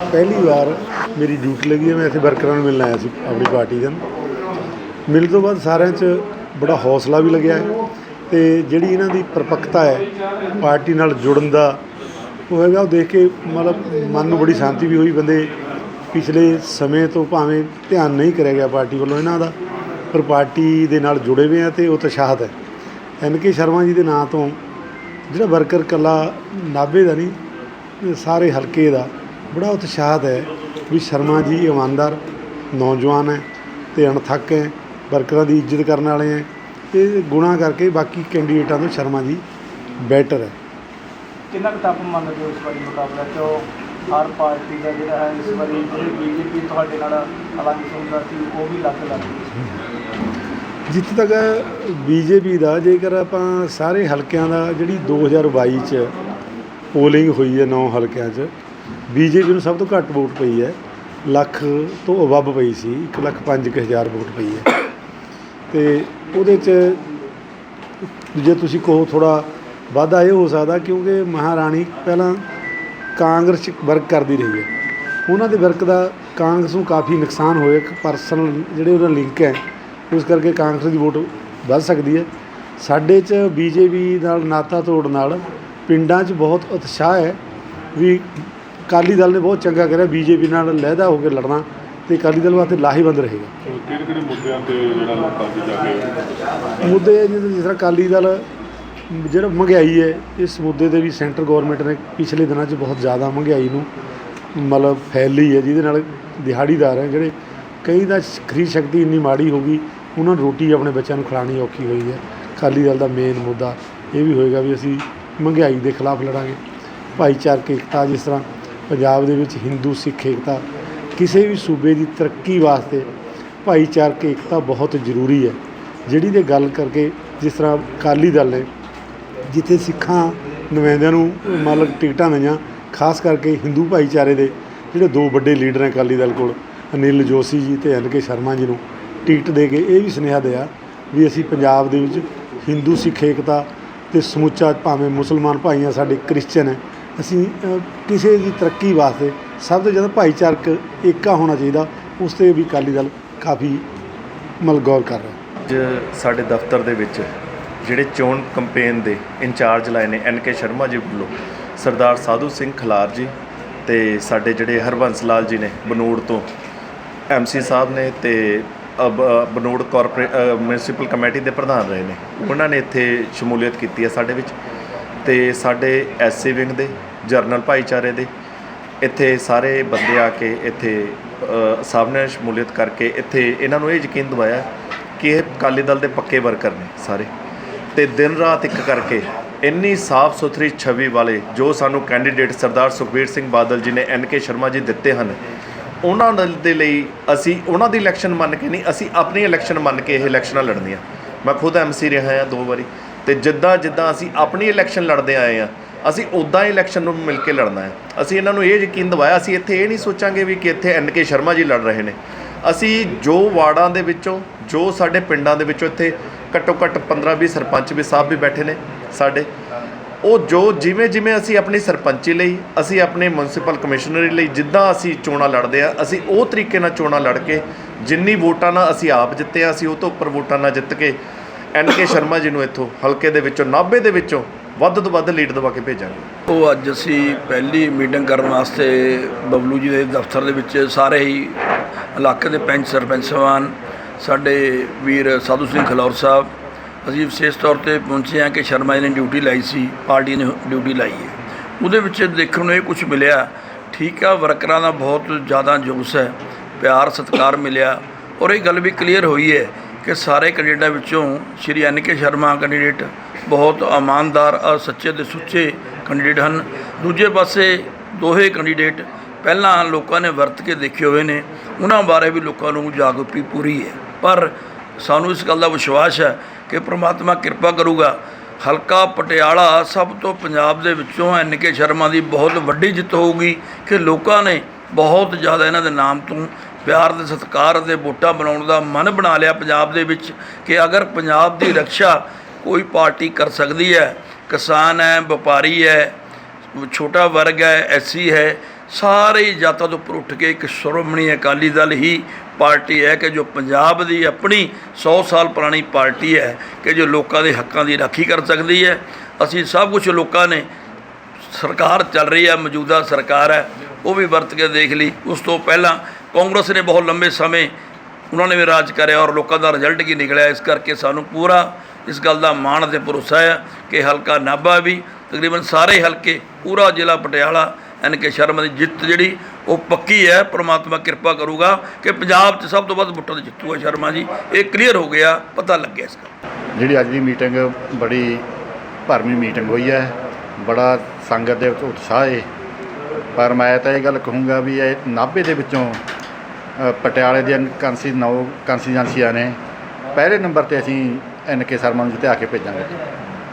ਪਹਿਲੀ ਵਾਰ ਮੇਰੀ ਡਿਊਟੀ ਲੱਗੀ ਹੈ, ਮੈਂ ਇੱਥੇ ਵਰਕਰਾਂ ਨੂੰ ਮਿਲਣ ਆਇਆ ਸੀ, ਆਪਣੀ ਪਾਰਟੀ ਦੇ ਮਿਲਣ ਤੋਂ ਬਾਅਦ ਸਾਰਿਆਂ 'ਚ ਬੜਾ ਹੌਸਲਾ ਵੀ ਲੱਗਿਆ ਹੈ ਤੇ ਜਿਹੜੀ ਇਹਨਾਂ ਦੀ ਪਰਪੱਕਤਾ ਹੈ, ਪਾਰਟੀ ਨਾਲ ਜੁੜਨ ਦਾ, ਉਹ ਹੈਗਾ, ਉਹ ਦੇਖ ਕੇ ਮਤਲਬ ਮਨ ਨੂੰ ਬੜੀ ਸ਼ਾਂਤੀ ਵੀ ਹੋਈ। ਬੰਦੇ ਪਿਛਲੇ ਸਮੇਂ ਤੋਂ ਭਾਵੇਂ ਧਿਆਨ ਨਹੀਂ ਕਰਿਆ ਗਿਆ ਪਾਰਟੀ ਵੱਲੋਂ ਇਹਨਾਂ ਦਾ, ਪਰ ਪਾਰਟੀ ਦੇ ਨਾਲ ਜੁੜੇ ਹੋਏ ਆ ਤੇ ਉਹ ਤਸ਼ਾਹਤ ਹੈ। ਐਨ ਕੇ ਸ਼ਰਮਾ ਜੀ ਦੇ ਨਾਂ ਤੋਂ ਜਿਹੜਾ ਵਰਕਰ ਕੱਲਾ ਨਾਭੇ ਦਾ ਨਹੀਂ ਸਾਰੇ ਹਲਕੇ ਦਾ ਬੜਾ ਉਤਸ਼ਾਹਤ ਹੈ ਵੀ ਸ਼ਰਮਾ ਜੀ ਇਮਾਨਦਾਰ ਨੌਜਵਾਨ ਹੈ ਤੇ ਅਣਥੱਕ ਹੈ ਵਰਕਰਾਂ ਦੀ ਇੱਜ਼ਤ ਕਰਨ ਵਾਲੇ ਹੈ ਇਹ ਗੁਣਾ ਕਰਕੇ ਬਾਕੀ ਕੈਂਡੀਡੇਟਾਂ ਤੋਂ ਸ਼ਰਮਾ ਜੀ ਬੈਟਰ ਹੈ। ਕਿੰਨਾ ਕੁ ਟੱਪ ਮੰਨਦੇ ਹੋ ਇਸ ਵਾਰੀ ਮੁਕਾਬਲਾ ਚੋ? ਹਰ ਪਾਰਟੀ ਦਾ ਜਿਹੜਾ ਹੈ ਇਸ ਵਾਰੀ ਜਿਹੜੀ ਬੀਜੇਪੀ ਤੁਹਾਡੇ ਨਾਲ ਅਲੱਗ ਸੁਣਦਾ ਸੀ ਉਹ ਵੀ ਲੱਗ ਲੱਗ ਜਿੱਥੇ ਤੱਕ ਬੀਜੇਪੀ ਦਾ ਜੇਕਰ ਆਪਾਂ ਸਾਰੇ ਹਲਕਿਆਂ ਦਾ ਜਿਹੜੀ 2022 ਚ ਪੋਲਿੰਗ ਹੋਈ ਹੈ 9 ਹਲਕਿਆਂ 'ਚ ਬੀਜੇਪੀ ਨੂੰ ਸਭ ਤੋਂ ਘੱਟ ਵੋਟ ਪਈ ਹੈ। ਲੱਖ ਤੋਂ ਅਬਵ ਪਈ ਸੀ 1 ਲੱਖ 5 ਹਜ਼ਾਰ ਵੋਟ ਪਈ ਹੈ। ਤੇ ਉਹਦੇ 'ਚ ਜੇ ਤੁਸੀਂ ਕਹੋ ਥੋੜਾ ਵਾਧਾ ਇਹ ਹੋ ਸਕਦਾ ਕਿਉਂਕਿ ਮਹਾਰਾਣੀ ਪਹਿਲਾਂ ਕਾਂਗਰਸ 'ਚ ਵਰਕ ਕਰਦੀ ਰਹੀ ਹੈ। ਉਹਨਾਂ ਦੇ ਵਰਕ ਦਾ ਕਾਂਗਰਸ ਨੂੰ ਕਾਫੀ ਨੁਕਸਾਨ ਹੋਇਆ, ਇੱਕ ਪਰਸਨਲ ਜਿਹੜੇ ਉਹਦਾ ਲਿੰਕ ਹੈ, ਉਸ ਕਰਕੇ ਕਾਂਗਰਸ ਦੀ ਵੋਟ ਵੱਧ ਸਕਦੀ ਹੈ। ਸਾਡੇ 'ਚ ਬੀਜੇਪੀ ਨਾਲ ਨਾਤਾ ਤੋੜ ਨਾਲ ਪਿੰਡਾਂ 'ਚ ਬਹੁਤ ਉਤਸ਼ਾਹ ਹੈ ਵੀ ਅਕਾਲੀ ਦਲ ਨੇ ਬਹੁਤ ਚੰਗਾ ਕਰਿਆ ਬੀਜੇਪੀ ਨਾਲ ਲਹਿਦਾ ਹੋ ਕੇ ਲੜਨਾ ਤੇ ਅਕਾਲੀ ਦਲ ਵਾਸਤੇ ਲਾਹੇਵੰਦ ਰਹੇਗਾ। ਕਿਹੜੇ ਕਿਹੜੇ ਮੁੱਦਿਆਂ ਤੇ ਜਿਹੜਾ ਲੋਕਾਂ ਮੁੱਦੇ ਜਿਸ ਤਰ੍ਹਾਂ ਅਕਾਲੀ ਦਲ ਜਿਹੜਾ ਮਹਿੰਗਾਈ ਹੈ ਇਸ ਮੁੱਦੇ ਤੇ ਵੀ ਸੈਂਟਰ ਗਵਰਨਮੈਂਟ ਨੇ ਪਿਛਲੇ ਦਿਨਾਂ 'ਚ ਬਹੁਤ ਜ਼ਿਆਦਾ ਮਹਿੰਗਾਈ ਨੂੰ ਮਤਲਬ ਫੈਲੀ ਹੈ ਜਿਹਦੇ ਨਾਲ ਦਿਹਾੜੀਦਾਰ ਹੈ ਜਿਹੜੇ ਕਈ ਦਾ ਖਰੀਦ ਸ਼ਕਤੀ ਇੰਨੀ ਮਾੜੀ ਹੋ ਗਈ ਉਹਨਾਂ ਨੂੰ ਰੋਟੀ ਆਪਣੇ ਬੱਚਿਆਂ ਨੂੰ ਖਿਲਾਣੀ ਔਖੀ ਹੋਈ ਹੈ। ਅਕਾਲੀ ਦਲ ਦਾ ਮੇਨ ਮੁੱਦਾ ਇਹ ਵੀ ਹੋਏਗਾ ਵੀ ਅਸੀਂ ਮਹਿੰਗਾਈ ਦੇ ਖਿਲਾਫ ਲੜਾਂਗੇ। ਭਾਈਚਾਰਕ ਏਕਤਾ ਜਿਸ ਤਰ੍ਹਾਂ ਪੰਜਾਬ ਦੇ ਵਿੱਚ ਹਿੰਦੂ, ਸਿੱਖ ਏਕਤਾ, ਕਿਸੇ ਵੀ ਸੂਬੇ ਦੀ ਤਰੱਕੀ ਵਾਸਤੇ ਭਾਈਚਾਰਕ ਏਕਤਾ ਬਹੁਤ ਜ਼ਰੂਰੀ ਹੈ। ਜਿਹੜੀ ਦੇ ਗੱਲ ਕਰਕੇ ਜਿਸ ਤਰ੍ਹਾਂ ਅਕਾਲੀ ਦਲ ਨੇ, ਜਿੱਥੇ ਸਿੱਖਾਂ ਨੁਮਾਇੰਦਿਆਂ ਨੂੰ ਮਤਲਬ ਟਿਕਟਾਂ ਦਈਆਂ ਖਾਸ ਕਰਕੇ ਹਿੰਦੂ ਭਾਈਚਾਰੇ ਦੇ ਜਿਹੜੇ ਦੋ ਵੱਡੇ ਲੀਡਰ ਨੇ ਅਕਾਲੀ ਦਲ ਕੋਲ, ਅਨਿਲ ਜੋਸ਼ੀ ਜੀ ਤੇ ਐਨ ਕੇ ਸ਼ਰਮਾ ਜੀ ਨੂੰ ਟਿਕਟ ਦੇ ਕੇ ਇਹ ਵੀ ਸੁਨੇਹਾ ਦਿਆ ਵੀ ਅਸੀਂ ਪੰਜਾਬ ਦੇ ਵਿੱਚ ਹਿੰਦੂ, ਸਿੱਖ ਏਕਤਾ ਤੇ ਸਮੁੱਚਾ ਭਾਵੇਂ ਮੁਸਲਮਾਨ ਭਾਈਆਂ ਸਾਡੇ ਕ੍ਰਿਸਚਨ ਹੈ ਅਸੀਂ ਕਿਸੇ ਦੀ ਤਰੱਕੀ ਵਾਸਤੇ ਸਭ ਤੋਂ ਜ਼ਿਆਦਾ ਭਾਈਚਾਰਕ ਏਕਾ ਹੋਣਾ ਚਾਹੀਦਾ ਉਸ ਤੇ ਵੀ ਅਕਾਲੀ ਦਲ ਕਾਫੀ ਮਤਲਬ ਗੌਰ ਕਰ ਰਿਹਾ। ਅੱਜ ਸਾਡੇ ਦਫ਼ਤਰ ਦੇ ਵਿੱਚ ਜਿਹੜੇ ਚੋਣ ਕੰਪੇਨ ਦੇ ਇੰਚਾਰਜ ਲਾਏ ਨੇ ਐਨ ਕੇ ਸ਼ਰਮਾ ਜੀ ਵੱਲੋਂ ਸਰਦਾਰ ਸਾਧੂ ਸਿੰਘ ਖਲਾਰ ਜੀ ਤੇ ਸਾਡੇ ਜਿਹੜੇ ਹਰਬੰਸ ਲਾਲ ਜੀ ਨੇ ਬਨੂੜ ਤੋਂ ਐਮਸੀ ਸਾਹਿਬ ਨੇ ਤੇ ਅਬ- ਅ, ਬਨੂੜ ਕਾਰਪੋਰੇਟ ਮਿਊਨਿਸਪਲ ਕਮੇਟੀ ਦੇ ਪ੍ਰਧਾਨ ਰਹੇ ਨੇ ਉਹਨਾਂ ਨੇ ਇੱਥੇ ਸ਼ਮੂਲੀਅਤ ਕੀਤੀ ਹੈ ਸਾਡੇ ਵਿੱਚ। ਤੇ ਸਾਡੇ ਐਸਸੀ ਵਿੰਗ ਦੇ, ਜਰਨਲ ਭਾਈਚਾਰੇ ਦੇ, ਇੱਥੇ ਸਾਰੇ ਬੰਦੇ ਆ ਕੇ ਇੱਥੇ ਸਭ ਨੇ ਸ਼ਮੂਲੀਅਤ ਕਰਕੇ ਇੱਥੇ ਇਹਨਾਂ ਨੂੰ ਇਹ ਯਕੀਨ ਦਿਵਾਇਆ ਕਿ ਇਹ ਅਕਾਲੀ ਦਲ ਦੇ ਪੱਕੇ ਵਰਕਰ ਨੇ ਸਾਰੇ। ਤੇ ਦਿਨ ਰਾਤ ਇੱਕ ਕਰਕੇ ਇੰਨੀ ਸਾਫ਼ ਸੁਥਰੀ ਛਵੀ ਵਾਲੇ ਜੋ ਸਾਨੂੰ ਕੈਂਡੀਡੇਟ ਸਰਦਾਰ ਸੁਖਬੀਰ ਸਿੰਘ ਬਾਦਲ ਜੀ ਨੇ ਐਨ ਕੇ ਸ਼ਰਮਾ ਜੀ ਦਿੱਤੇ ਹਨ, ਉਹਨਾਂ ਨਾਲ ਦੇ ਲਈ ਅਸੀਂ, ਉਹਨਾਂ ਦੀ ਇਲੈਕਸ਼ਨ ਮੰਨ ਕੇ ਨਹੀਂ, ਅਸੀਂ ਆਪਣੀ ਇਲੈਕਸ਼ਨ ਮੰਨ ਕੇ ਇਹ ਇਲੈਕਸ਼ਨਾਂ ਲੜਨੀਆਂ। ਮੈਂ ਖੁਦ ਐਮਸੀ ਰਿਹਾ ਹਾਂ ਦੋ ਵਾਰੀ। ਤੇ ਜਿੱਦਾਂ ਜਿੱਦਾਂ ਅਸੀਂ ਆਪਣੀ ਇਲੈਕਸ਼ਨ ਲੜਦੇ ਆਏ ਆ ਅਸੀਂ ਉਦਾਂ ਹੀ ਇਲੈਕਸ਼ਨ ਨੂੰ ਮਿਲ ਕੇ ਲੜਨਾ ਹੈ। ਅਸੀਂ ਇਹਨਾਂ ਨੂੰ ਇਹ ਯਕੀਨ ਦਿਵਾਇਆ, ਅਸੀਂ ਇੱਥੇ ਇਹ ਨਹੀਂ ਸੋਚਾਂਗੇ ਵੀ ਕਿ ਇੱਥੇ ਐਨ ਕੇ ਸ਼ਰਮਾ ਜੀ ਲੜ ਰਹੇ ਨੇ। ਅਸੀਂ ਜੋ ਵਾਰਡਾਂ ਦੇ ਵਿੱਚੋਂ, ਜੋ ਸਾਡੇ ਪਿੰਡਾਂ ਦੇ ਵਿੱਚੋਂ ਇੱਥੇ ਘੱਟੋ ਘੱਟ 15 20 ਸਰਪੰਚ ਵੀ ਸਾਹਿਬ ਵੀ ਬੈਠੇ ਨੇ ਸਾਡੇ, ਉਹ ਜੋ ਜਿਵੇਂ ਜਿਵੇਂ ਅਸੀਂ ਆਪਣੀ ਸਰਪੰਚੀ ਲਈ, ਅਸੀਂ ਆਪਣੇ ਮਿਊਨਿਸਪਲ ਕਮਿਸ਼ਨਰੀ ਲਈ ਜਿੱਦਾਂ ਅਸੀਂ ਚੋਣਾਂ ਲੜਦੇ ਆ ਅਸੀਂ ਉਹ ਤਰੀਕੇ ਨਾਲ ਚੋਣਾਂ ਲੜ ਕੇ ਜਿੰਨੀ ਵੋਟਾਂ ਨਾਲ ਅਸੀਂ ਆਪ ਜਿੱਤੇ ਆ ਅਸੀਂ ਉਹ ਤੋਂ ਉੱਪਰ ਵੋਟਾਂ ਨਾਲ ਜਿੱਤ ਕੇ ਐਨ ਕੇ ਸ਼ਰਮਾ ਜੀ ਨੂੰ ਇੱਥੋਂ ਹਲਕੇ ਦੇ ਵਿੱਚੋਂ 90 ਦੇ ਵਿੱਚੋਂ ਵੱਧ ਤੋਂ ਵੱਧ ਲੀਡ ਦਵਾ ਕੇ ਭੇਜਾਂਗੇ। ਉਹ ਅੱਜ ਅਸੀਂ ਪਹਿਲੀ ਮੀਟਿੰਗ ਕਰਨ ਵਾਸਤੇ ਬਬਲੂ ਜੀ ਦੇ ਦਫ਼ਤਰ ਦੇ ਵਿੱਚ ਸਾਰੇ ਹੀ ਇਲਾਕੇ ਦੇ ਪੰਚ ਸਰਪੰਚ ਸਾਹਿਬਾਨ, ਸਾਡੇ ਵੀਰ ਸਾਧੂ ਸਿੰਘ ਖਲੌਰ ਸਾਹਿਬ, ਅਸੀਂ ਵਿਸ਼ੇਸ਼ ਤੌਰ ਤੇ ਪਹੁੰਚੇ ਹਾਂ ਕਿ ਸ਼ਰਮਾ ਜੀ ਨੇ ਡਿਊਟੀ ਲਾਈ ਸੀ, ਪਾਰਟੀ ਨੇ ਡਿਊਟੀ ਲਾਈ ਹੈ। ਉਹਦੇ ਵਿੱਚ ਦੇਖਣ ਨੂੰ ਇਹ ਕੁਝ ਮਿਲਿਆ, ਠੀਕ ਆ, ਵਰਕਰਾਂ ਦਾ ਬਹੁਤ ਜ਼ਿਆਦਾ ਜੋਸ਼ ਹੈ, ਪਿਆਰ, ਸਤਿਕਾਰ ਮਿਲਿਆ, ਔਰ ਇਹ ਗੱਲ ਵੀ ਕਲੀਅਰ ਹੋਈ ਹੈ ਕਿ ਸਾਰੇ ਕੈਂਡੀਡੇਟਾਂ ਵਿੱਚੋਂ ਸ਼੍ਰੀ ਐਨ ਕੇ ਸ਼ਰਮਾ ਕੈਂਡੀਡੇਟ ਬਹੁਤ ਇਮਾਨਦਾਰ ਔਰ ਸੱਚੇ ਤੇ ਸੁੱਚੇ ਕੈਂਡੀਡੇਟ ਹਨ। ਦੂਜੇ ਪਾਸੇ ਦੋਹੇ ਕੈਂਡੀਡੇਟ ਪਹਿਲਾਂ ਲੋਕਾਂ ਨੇ ਵਰਤ ਕੇ ਦੇਖੇ ਹੋਏ ਨੇ। ਉਹਨਾਂ ਬਾਰੇ ਵੀ ਲੋਕਾਂ ਨੂੰ ਜਾਗਰੂਕਤੀ ਪੂਰੀ ਹੈ। ਪਰ ਸਾਨੂੰ ਇਸ ਗੱਲ ਦਾ ਵਿਸ਼ਵਾਸ ਹੈ ਕਿ ਪ੍ਰਮਾਤਮਾ ਕਿਰਪਾ ਕਰੂਗਾ। ਹਲਕਾ ਪਟਿਆਲਾ ਸਭ ਤੋਂ ਪੰਜਾਬ ਦੇ ਵਿੱਚੋਂ ਐਨ ਕੇ ਸ਼ਰਮਾ ਦੀ ਬਹੁਤ ਵੱਡੀ ਜਿੱਤ ਹੋਊਗੀ ਕਿ ਲੋਕਾਂ ਨੇ ਬਹੁਤ ਜ਼ਿਆਦਾ ਇਹਨਾਂ ਦੇ ਨਾਮ ਤੋਂ ਪਿਆਰ ਤੇ ਸਤਿਕਾਰ ਅਤੇ ਵੋਟਾਂ ਬਣਾਉਣ ਦਾ ਮਨ ਬਣਾ ਲਿਆ ਪੰਜਾਬ ਦੇ ਵਿੱਚ ਕਿ ਅਗਰ ਪੰਜਾਬ ਦੀ ਰੱਖਿਆ ਕੋਈ ਪਾਰਟੀ ਕਰ ਸਕਦੀ ਹੈ, ਕਿਸਾਨ ਹੈ, ਵਪਾਰੀ ਹੈ, ਛੋਟਾ ਵਰਗ ਹੈ ਐਸੀ ਹੈ, ਸਾਰੇ ਜਾਤਾਂ ਤੋਂ ਉੱਪਰ ਉੱਠ ਕੇ ਇੱਕ ਸ਼੍ਰੋਮਣੀ ਅਕਾਲੀ ਦਲ ਹੀ ਪਾਰਟੀ ਹੈ ਕਿ ਜੋ ਪੰਜਾਬ ਦੀ ਆਪਣੀ 100 ਸਾਲ ਪੁਰਾਣੀ ਪਾਰਟੀ ਹੈ ਕਿ ਜੋ ਲੋਕਾਂ ਦੇ ਹੱਕਾਂ ਦੀ ਰਾਖੀ ਕਰ ਸਕਦੀ ਹੈ। ਅਸੀਂ ਸਭ ਕੁਝ ਲੋਕਾਂ ਨੇ ਸਰਕਾਰ ਚੱਲ ਰਹੀ ਹੈ, ਮੌਜੂਦਾ ਸਰਕਾਰ ਹੈ, ਉਹ ਵੀ ਵਰਤ ਕੇ ਦੇਖ ਲਈ। ਉਸ ਤੋਂ ਪਹਿਲਾਂ ਕਾਂਗਰਸ ਨੇ ਬਹੁਤ ਲੰਬੇ ਸਮੇਂ ਉਹਨਾਂ ਨੇ ਵੀ ਰਾਜ ਕਰਿਆ ਔਰ ਲੋਕਾਂ ਦਾ ਰਿਜ਼ਲਟ ਕੀ ਨਿਕਲਿਆ। ਇਸ ਕਰਕੇ ਸਾਨੂੰ ਪੂਰਾ ਇਸ ਗੱਲ ਦਾ ਮਾਣ ਅਤੇ ਭਰੋਸਾ ਹੈ ਕਿ ਹਲਕਾ ਨਾਭਾ ਵੀ ਤਕਰੀਬਨ ਸਾਰੇ ਹਲਕੇ, ਪੂਰਾ ਜ਼ਿਲ੍ਹਾ ਪਟਿਆਲਾ ਐਨ ਕੇ ਸ਼ਰਮਾ ਦੀ ਜਿੱਤ ਜਿਹੜੀ, ਉਹ ਪੱਕੀ ਹੈ। ਪ੍ਰਮਾਤਮਾ ਕਿਰਪਾ ਕਰੂਗਾ ਕਿ ਪੰਜਾਬ 'ਚ ਸਭ ਤੋਂ ਵੱਧ ਵੋਟਾਂ ਦੇ ਜਿੱਤੂਗਾ ਸ਼ਰਮਾ ਜੀ। ਇਹ ਕਲੀਅਰ ਹੋ ਗਿਆ, ਪਤਾ ਲੱਗਿਆ ਇਸ ਦਾ। ਜਿਹੜੀ ਅੱਜ ਦੀ ਮੀਟਿੰਗ ਬੜੀ ਭਰਵੀਂ ਮੀਟਿੰਗ ਹੋਈ ਹੈ, ਬੜਾ ਸੰਗਤ ਦੇ ਵਿੱਚ ਉਤਸ਼ਾਹ ਹੈ। ਪਰ ਮੈਂ ਤਾਂ ਇਹ ਗੱਲ ਕਹੂੰਗਾ ਵੀ ਇਹ ਨਾਭੇ ਦੇ ਵਿੱਚੋਂ ਪਟਿਆਲੇ ਦੀਆਂ ਕਾਂਸੀ ਨੌ ਕਾਂਸਟੀਚੁਐਂਸੀਆਂ ਨੇ ਪਹਿਲੇ ਨੰਬਰ ਤੇ ਅਸੀਂ ਐਨ ਕੇ ਸ਼ਰਮਾ ਨੂੰ ਜਿੱਤਿਆ ਕੇ ਭੇਜਾਂਗੇ।